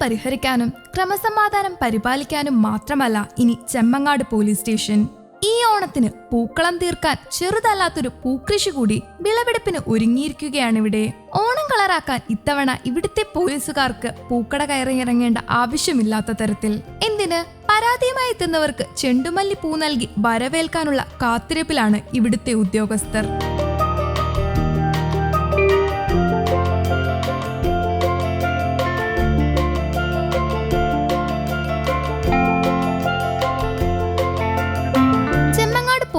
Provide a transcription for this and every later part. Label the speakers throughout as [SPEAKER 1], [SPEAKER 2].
[SPEAKER 1] പരിഹരിക്കാനും ക്രമസമാധാനം പരിപാലിക്കാനും മാത്രമല്ല ഇനി ചെമ്മങ്ങാട് പോലീസ് സ്റ്റേഷൻ. ഈ ഓണത്തിന് പൂക്കളം തീർക്കാൻ ചെറുതല്ലാത്തൊരു പൂക്കൃഷി കൂടി വിളവെടുപ്പിന് ഒരുങ്ങിയിരിക്കുകയാണ് ഇവിടെ. ഓണം കളറാക്കാൻ ഇത്തവണ ഇവിടുത്തെ പോലീസുകാർക്ക് പൂക്കട കയറിയിറങ്ങേണ്ട ആവശ്യമില്ലാത്ത തരത്തിൽ. എന്തിന്? പരാതിയുമായി എത്തുന്നവർക്ക് ചെണ്ടുമല്ലി പൂ നൽകി വരവേൽക്കാനുള്ള കാത്തിരിപ്പിലാണ് ഇവിടുത്തെ ഉദ്യോഗസ്ഥർ.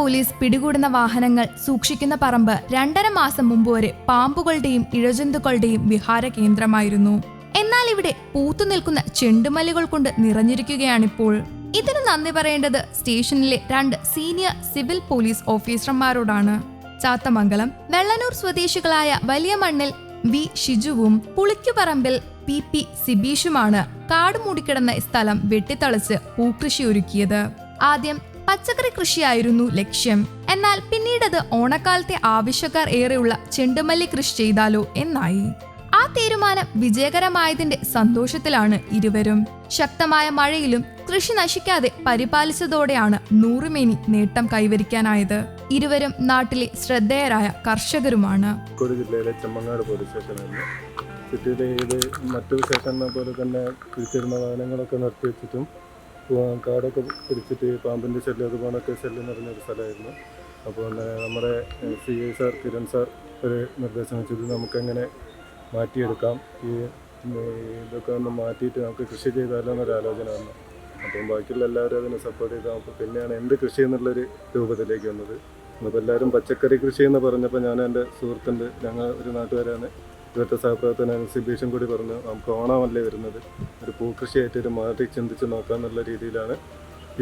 [SPEAKER 1] പോലീസ് പിടികൂടുന്ന വാഹനങ്ങൾ സൂക്ഷിക്കുന്ന പറമ്പ് രണ്ടര മാസം മുമ്പ് വരെ പാമ്പുകളുടെയും ഇഴജന്തുക്കളുടെയും വിഹാര കേന്ദ്രമായിരുന്നു. എന്നാൽ ഇവിടെ പൂത്തു നിൽക്കുന്ന ചെണ്ടുമല്ലികൾ കൊണ്ട് നിറഞ്ഞിരിക്കുകയാണിപ്പോൾ. ഇതിന് നന്ദി പറയേണ്ടത് സ്റ്റേഷനിലെ രണ്ട് സീനിയർ സിവിൽ പോലീസ് ഓഫീസർമാരോടാണ്. ചാത്തമംഗലം വെള്ളനൂർ സ്വദേശികളായ വലിയ മണ്ണിൽ വി ഷിജുവും പുളിക്കുപറമ്പിൽ പി പി സിബീഷുമാണ് കാട് മൂടിക്കിടന്ന സ്ഥലം വെട്ടിത്തളിച്ച് പൂക്കൃഷി ഒരുക്കിയത് ആദ്യം പച്ചക്കറി കൃഷിയായിരുന്നു ലക്ഷ്യം. എന്നാൽ പിന്നീടത് ഓണക്കാലത്തെ ആവശ്യക്കാർ ഏറെയുള്ള ചെണ്ടുമല്ലി കൃഷി ചെയ്താലോ എന്നായി. ആ തീരുമാനം വിജയകരമായതിന്റെ സന്തോഷത്തിലാണ് ഇരുവരും. ശക്തമായ മഴയിലും കൃഷി നശിക്കാതെ പരിപാലിച്ചതോടെയാണ് നൂറുമേനി നേട്ടം കൈവരിക്കാനായത്. ഇരുവരും നാട്ടിലെ ശ്രദ്ധേയരായ കർഷകരുമാണ്.
[SPEAKER 2] മറ്റൊരു ചെമ്മങ്ങാട് പോലീസ് സ്റ്റേഷനായിരുന്നു സിറ്റിയിലെ ഇത് മറ്റു സ്റ്റേഷനെ പോലെ തന്നെ കൃഷി വാഹനങ്ങളൊക്കെ നിർത്തി വെച്ചിട്ടും കാടൊക്കെ പിടിച്ചിട്ട് പാമ്പിന്റെ ശല്യം അതുപോലൊക്കെ ശല്യം നിറഞ്ഞൊരു സ്ഥലമായിരുന്നു. അപ്പോൾ നമ്മുടെ C I sir Kiran sir ഒരു നിർദ്ദേശം വെച്ചത് നമുക്കെങ്ങനെ മാറ്റിയെടുക്കാം. ഈ ഇതൊക്കെ ഒന്ന് മാറ്റിയിട്ട് നമുക്ക് കൃഷി ചെയ്താലോ എന്നൊരു ആലോചന വന്നു. അപ്പം ബാക്കിയുള്ള എല്ലാവരും അതിനെ സപ്പോർട്ട് ചെയ്ത്. നമുക്ക് പിന്നെയാണ് എന്ത് കൃഷി എന്നുള്ളൊരു രൂപത്തിലേക്ക് വന്നത്. അപ്പോൾ എല്ലാവരും പച്ചക്കറി കൃഷി എന്ന് പറഞ്ഞപ്പോൾ ഞാൻ എന്റെ സുഹൃത്തുണ്ട്. ഞങ്ങൾ ഒരു നാട്ടുകാരാണ്. ഇവിടുത്തെ സഹപ്രവർത്തന എക്സിബിഷൻ കൂടി പറഞ്ഞു നമുക്ക് ഓണമല്ലേ വരുന്നത്. ഒരു പൂക്കൃഷിയായിട്ട് ഒരു മാറ്റി ചിന്തിച്ച് നോക്കാന്നുള്ള രീതിയിലാണ്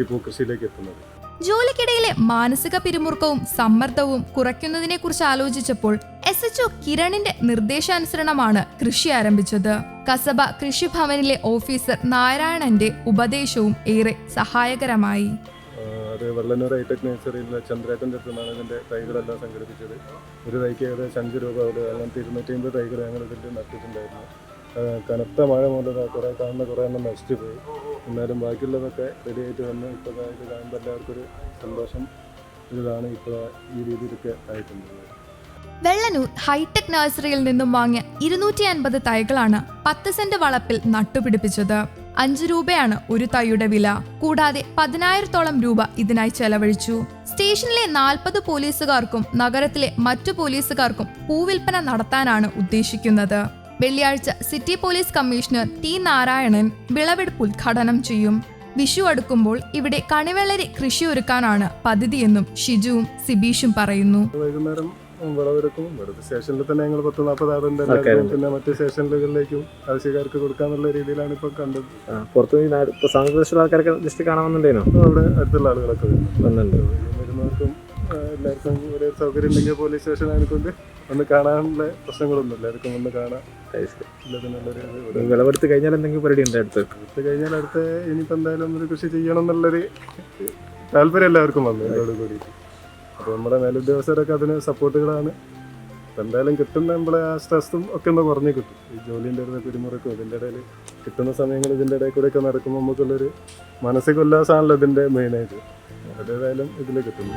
[SPEAKER 2] ഈ പൂക്കൃഷിയിലേക്ക് എത്തുന്നത്.
[SPEAKER 1] ജോലിക്കിടയിലെ മാനസിക പിരിമുറുക്കവും സമ്മർദ്ദവും കുറയ്ക്കുന്നതിനെ കുറിച്ച് ആലോചിച്ചപ്പോൾ എസ് എച്ച് കിരണിന്റെ നിർദ്ദേശാനുസരണമാണ് കൃഷി ആരംഭിച്ചത്. കസബ കൃഷിഭവനിലെ ഓഫീസർ നാരായണന്റെ ഉപദേശവും ഏറെ സഹായകരമായി.
[SPEAKER 2] അത് വെള്ളന്നൂർ ഹൈടെക് നഴ്സറിയിലെ ചന്ദ്രേട്ടന്റെ അടുത്തുനിന്നാണ് ഇതിന്റെ തൈകളെല്ലാം സംഘടിപ്പിച്ചത്. ഒരു തൈക്ക് ഏകദേശം അഞ്ച് രൂപ അവിടെ അങ്ങനത്തെ ഇരുന്നൂറ്റി അമ്പത് തൈകൾ ഞങ്ങൾ ഇതിൽ നട്ടിട്ടുണ്ടായിരുന്നു. കനത്ത മഴ മൂലം കുറേ കാണുന്ന കുറേ എണ്ണം നശിച്ചു പോയി. എന്നാലും ബാക്കിയുള്ളതൊക്കെ റെഡി ആയിട്ട് വന്ന് ഇപ്പോൾ ദാ ഇത് കാണുമ്പോൾ എല്ലാവർക്കും ഒരു സന്തോഷം ഇതാണ് ഇപ്പോൾ ഈ രീതിയിലൊക്കെ ആയിട്ടുണ്ട്.
[SPEAKER 1] വെള്ളനൂർ ഹൈടെക് നഴ്സറിയിൽ നിന്നും വാങ്ങിയ ഇരുന്നൂറ്റി അൻപത് തൈകളാണ് പത്ത് സെന്റ് വളപ്പിൽ നട്ടുപിടിപ്പിച്ചത്. അഞ്ചു രൂപയാണ് ഒരു തൈയുടെ വില. കൂടാതെ പതിനായിരത്തോളം രൂപ ഇതിനായി ചെലവഴിച്ചു. സ്റ്റേഷനിലെ നാൽപ്പത് പോലീസുകാർക്കും നഗരത്തിലെ മറ്റു പോലീസുകാർക്കും പൂവിൽപ്പന നടത്താനാണ് ഉദ്ദേശിക്കുന്നത്. വെള്ളിയാഴ്ച city police commissioner T Narayanan വിളവെടുപ്പ് ഉദ്ഘാടനം ചെയ്യും. വിഷു അടുക്കുമ്പോൾ ഇവിടെ കണിവെള്ളരി കൃഷി ഒരുക്കാനാണ് പദ്ധതിയെന്നും ഷിജുവും സിബീഷും പറയുന്നു.
[SPEAKER 2] വൈകുന്നേരം വിളവെടുക്കും. ഇവിടുത്തെ സ്റ്റേഷനിൽ തന്നെ ഞങ്ങൾ പത്ത് നാൽപ്പത്. എല്ലാവർക്കും പിന്നെ മറ്റു സ്റ്റേഷനുകളിലേക്കും ആവശ്യക്കാർക്ക് കൊടുക്കാന്നുള്ള രീതിയിലാണ് ഇപ്പൊ കണ്ടത്.
[SPEAKER 3] പുറത്തു സമീപദേശത്തുള്ള ആൾക്കാരൊക്കെ ജസ്റ്റ് കാണാമെന്നുണ്ടേനോ
[SPEAKER 2] അപ്പോൾ അവിടെ അടുത്തുള്ള ആളുകളൊക്കെ
[SPEAKER 3] വന്നിട്ടുണ്ട്.
[SPEAKER 2] വരുന്നവർക്കും എല്ലാവർക്കും ഒരു സൗകര്യം ഉണ്ടെങ്കിൽ പോലീസ് സ്റ്റേഷൻ ആയതുകൊണ്ട് ഒന്ന് കാണാനുള്ള പ്രശ്നങ്ങളൊന്നും എല്ലാവർക്കും ഒന്ന് കാണാം. ഇവിടെ
[SPEAKER 3] വിളവെടുത്ത് കഴിഞ്ഞാൽ എന്തെങ്കിലും പരിപാടി ഉണ്ട് അടുത്ത്?
[SPEAKER 2] എടുത്ത് കഴിഞ്ഞാൽ അടുത്ത് ഇനിയിപ്പോൾ എന്തായാലും ഒരു കൃഷി ചെയ്യണം എന്നുള്ളൊരു താല്പര്യം എല്ലാവർക്കും വന്നു എന്നോട് കൂടി. അപ്പോൾ നമ്മുടെ മേലുദ്യോഗസ്ഥരൊക്കെ അതിന് സപ്പോർട്ടുകളാണ്. അപ്പോൾ എന്തായാലും കിട്ടുന്ന നമ്മളെ ആ സ്ട്രെസ്സും ഒക്കെ ഒന്ന് കുറഞ്ഞ് കിട്ടും. ഈ ജോലിന്റെ ഒരു പിരിമുറക്കും ഇതിന്റെ ഇടയിൽ കിട്ടുന്ന സമയങ്ങൾ ഇതിന്റെ ഇടയിൽ കൂടെ ഒക്കെ നടക്കുമ്പോൾ നമുക്കുള്ളൊരു മാനസിക ഉല്ലാസമാണല്ലോ ഇതിന്റെ മെയിനായിട്ട് അതേതായാലും ഇതിൽ കിട്ടുന്നു